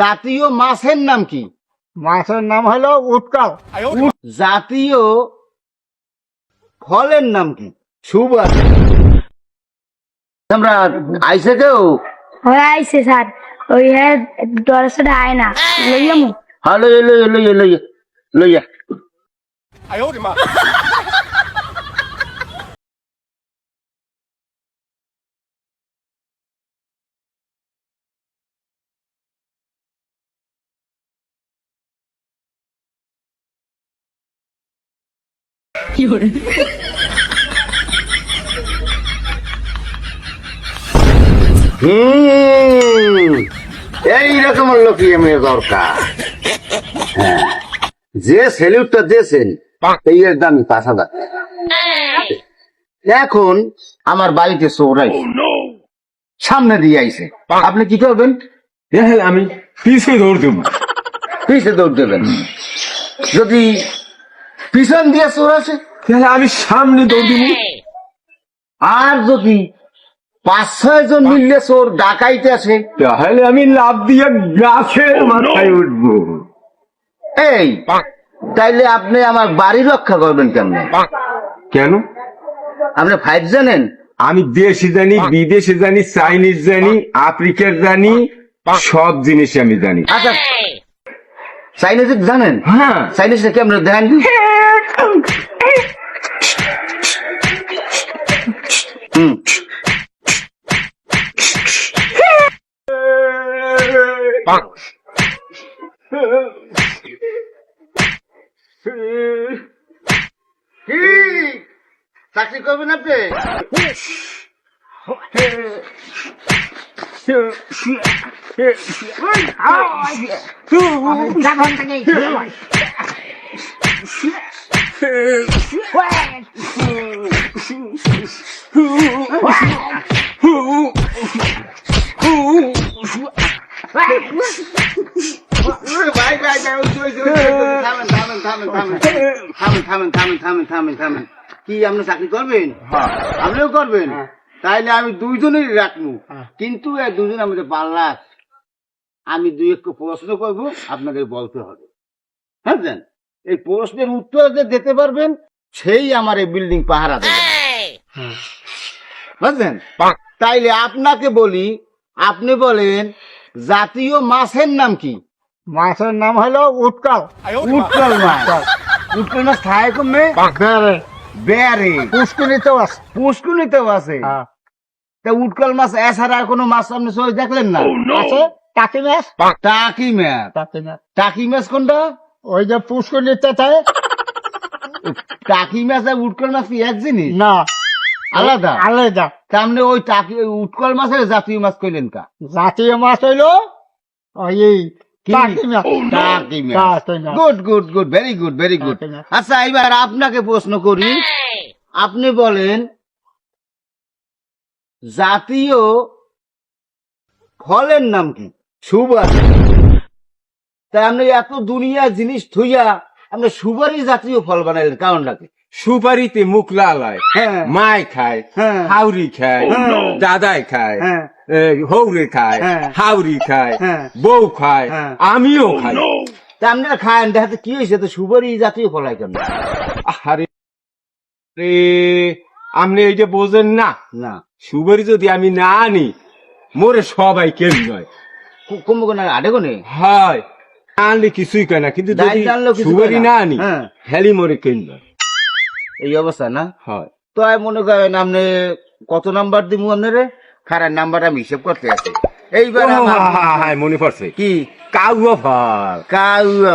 জাতীয় মাছের নাম কি? মাছের নাম হলো উৎকাল জাতীয় ফলের নাম কি? সুবাস আমরা আইসে কেউ? হয়ে আইছে স্যার। ওই হ্যাঁ সাথে আয় না। লইয়া মু। হ্যাঁ লইয়া লইয়া লইয়া লইয়া লইয়া। এইরকম লোকই আমি দরকার। হ্যাঁ যে সেলিউটটা দিয়েছেন এর দাম পাঁচ হাজার। এখন আমার বাড়িতে চোরাই। সামনে দিয়ে আইছে। আপনি কি করবেন? হ্যাঁ আমি পিছে দৌড় দেবো। পিছে দৌড় দেবেন। যদি পিছন দিয়ে চোর আসে। তাহলে আমি সামনে দৌড় দেবো আর যদি পাঁচ, ছয় জন মিললে চোর ডাকাইতে আসে, তাহলে আমি লাভ দিয়ে গাছের মাথায় উঠবো। এই, তাইলে আপনি আমার বাড়ি রক্ষা করবেন কেমনে? কেন? আপনি ফাইভ জানেন? আমি দেশি জানি, বিদেশি জানি, চাইনিজ জানি, আফ্রিকার জানি, সব জিনিস আমি জানি। আচ্ছা সাইনিজ জানেন? হ্যাঁ। সাইনিজটা কি আপনার দেখান হুম। চাকরি করবেন আপনি? ভাই ভাই থামেন থামেন থামেন থামেন থামেন থামেন থামেন থামেন থামেন থামেন কি আপনি চাকরি করবেন আপনিও করবেন তাইলে আমি দুইজনেরই রাখব কিন্তু এই দুজন আমাদের পাল্লা আমি দুই একটু প্রশ্ন করব আপনাদের বলতে হবে। বুঝলেন? এই প্রশ্নের উত্তর যে দিতে পারবেন সেই আমার এই বিল্ডিং পাহারা দেবে। বুঝলেন? তাইলে আপনাকে বলি আপনি বলেন জাতীয় মাছের নাম কি? মাছের নাম হলো উৎকাল উৎকল মাছ। উৎকল মাছ খায় কমে? বেড়ে বেয়ারে। পুষ্করিতেও আছে। পুষ্কুনিতেও আছে। হ্যাঁ। তা উৎকল মাছ এছাড়া আর কোনো মাছ আপনি সবাই দেখলেন না? আছে? টাকি মাছ? টাকি মাছ। টাকি মাছ। টাকি মাছ কোনটা? ওই যে পুষ্করিতে থাকে টাকি মাছ আর উৎকল মাছ কি এক জিনিস? না। আলাদা? আলাদা। মানে ওই টাকি মাছের জাতীয় মাছ কইলেন কা? জাতীয় মাছ হইল ওই মাছ। Good good good very good very good. আচ্ছা এবার আপনাকে প্রশ্ন করি। আপনি বলেন জাতীয় ফলের নাম কি সুবাস তাই আপনি এত দুনিয়া জিনিস থুইয়া আপনি সুবারই জাতীয় ফল বানাইলেন কারণটা কি সুপারিতে মুখ লাল হয় হ্যাঁ খায় হ্যাঁ। হাউরি খায়। দাদাই খায় হ্যাঁ। হৌরে খায়। হাউরি খায়। বউ খায়। আমিও খাই তা আপনারা খায়েন দেখাতে কি হয়েছে তো সুপারি জাতীয় ফল হয় কেন আরে আপনি এই যে বোঝেন না না সুপারি যদি আমি না আনি মোরে সবাই কেন নয়। কুম্ভকোণ আডে কোনে হয়। আনলে কিছুই কেনা না কিন্তু যদি কয় না। আনি হ্যাঁ। হেলি মোরে কেন নয়। এই অবস্থা না? হয়। তো আমি মনে করেন আপনি কত নাম্বার দিব আপনারে? খারাপ নাম্বার আমি হিসেব করতে আছি। এইবার মনে পড়ছে। কি? কাউয়া ফল কাউয়া